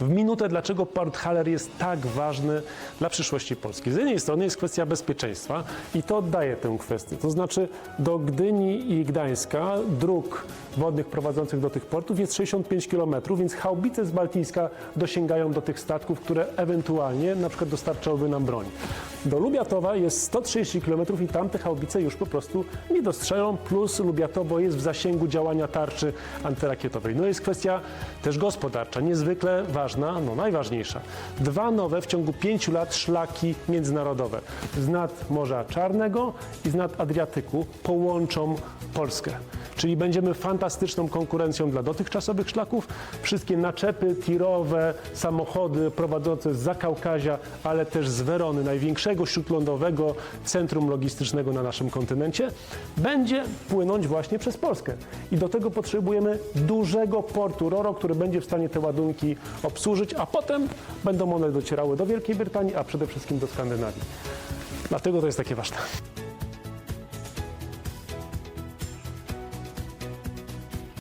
w minutę, dlaczego Port Haller jest tak ważny dla przyszłości Polski. Z jednej strony jest kwestia bezpieczeństwa i to oddaje tę kwestię. To znaczy do Gdyni i Gdańska dróg wodnych prowadzących do tych portów jest 65 km, więc haubice z Bałtycka dosięgają do tych statków, które ewentualnie na przykład dostarczałyby nam broń. Do Lubiatowa jest 130 km i tam te już po prostu nie dostrzelą, plus Lubiatowo jest w zasięgu działania tarczy antyrakietowej. No jest kwestia też gospodarcza, niezwykle ważna, no najważniejsza. Dwa nowe w ciągu pięciu lat szlaki międzynarodowe z nad Morza Czarnego i z nad Adriatyku połączą Polskę. Czyli będziemy fantastyczną konkurencją dla dotychczasowych szlaków. Wszystkie naczepy tirowe, samochody prowadzące z Zakaukazia, ale też z Werony, największego śródlądowego centrum logistycznego na naszym kontynencie, będzie płynąć właśnie przez Polskę. I do tego potrzebujemy dużego portu RORO, który będzie w stanie te ładunki obsłużyć, a potem będą one docierały do Wielkiej Brytanii, a przede wszystkim do Skandynawii. Dlatego to jest takie ważne.